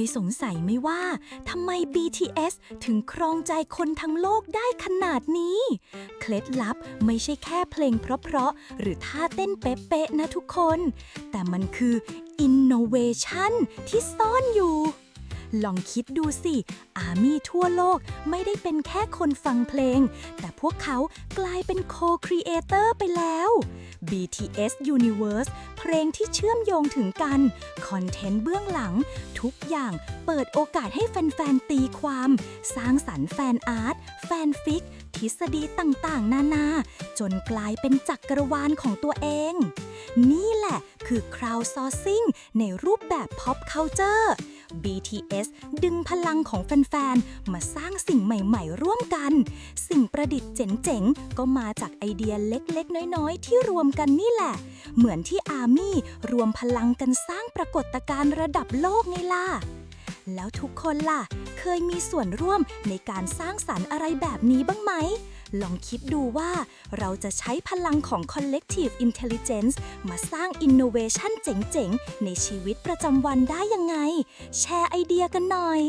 ยสงสัยไหมว่าทำไม BTS ถึงครองใจคนทั้งโลกได้ขนาดนี้ เคล็ดลับไม่ใช่แค่เพลงเพราะๆหรือท่าเต้นเป๊ะๆนะทุกคน แต่มันคือ Innovation ที่ซ่อนอยู่ ลองคิดดูสิ อามี่ทั่วโลกไม่ได้เป็นแค่คนฟังเพลง แต่พวกเขากลายเป็นโคครีเอเตอร์ไปแล้ว BTS Universe เพลงที่เชื่อมโยงถึงกัน คอนเทนต์เบื้องหลัง ทุกอย่างเปิดโอกาสให้แฟนๆตีความ สร้างสรรค์แฟนอาร์ต แฟนฟิก ทฤษฎีต่างๆ นานา จนกลายเป็นจักรวาลของตัวเอง นี่ คือ crowdsourcing ในรูปแบบ pop culture BTS ดึงพลังของแฟน ๆ มาสร้างสิ่งใหม่ ๆ ร่วมกัน สิ่งประดิษฐ์เจ๋ง ๆ ก็มาจากไอเดียเล็ก ๆ น้อย ๆ ที่รวมกันนี่แหละ เหมือนที่อาร์มี่รวมพลังกันสร้างปรากฏการณ์ระดับโลกไงล่ะ แล้วทุกคนล่ะ เคยมีส่วนร่วมในการสร้างสรรค์อะไรแบบนี้บ้างไหม ลองคิดดูว่าเราจะใช้พลังของ collective intelligence มาสร้าง innovation เจ๋งๆ ในชีวิตประจำวันได้ยังไง แชร์ไอเดียกันหน่อย